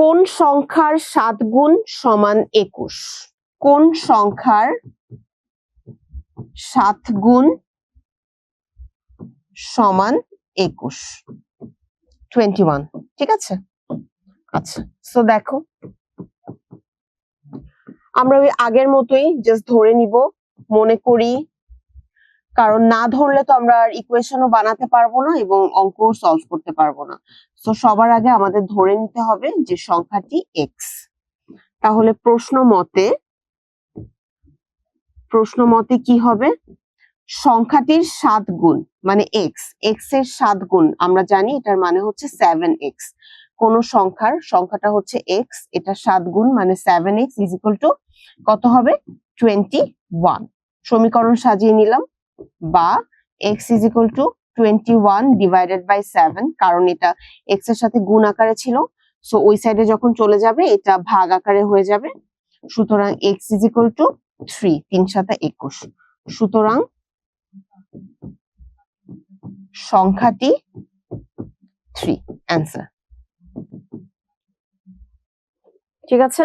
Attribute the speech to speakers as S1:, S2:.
S1: কোন সংখ্যার সাত গুণ সমান একুশ? কোন সংখ্যার সাত গুণ সমান একুশ? টোয়েন্টি ওয়ান ঠিক আছে? আচ্ছা সো দেখো। আমরা ওই আগের মতোই জাস্ট ধরে নিব, মনে করি কারণ না ধরলে তো আমরা আর ইকুয়েশনও বানাতে পারব না এবং অঙ্কও সলভ করতে পারব না। তো সবার আগে আমাদের ধরে নিতে হবে যে সংখ্যাটি এক্স তাহলে প্রশ্ন মতে প্রশ্ন মতে কি হবে? সংখ্যাটির সাত গুণ মানে এক্স এক্সের সাত গুণ, আমরা জানি এটার মানে হচ্ছে সেভেন এক্স কোন সংখ্যার, সংখ্যাটা হচ্ছে এক্স এটা সাত গুণ মানে seven x is equal to কত হবে? টোয়েন্টি ওয়ান সমীকরণ সাজিয়ে নিলাম। বা x is equal to twenty one divided by seven কারণ এটা এক্সের সাথে গুণ আকারে ছিল। সো ওই সাইডে যখন চলে যাবে, এটা ভাগ আকারে হয়ে যাবে। সুতরাং x is equal to three তিন সাথে একুশ। সুতরাং সংখ্যাটি থ্রি অ্যান্সার ঠিক আছে?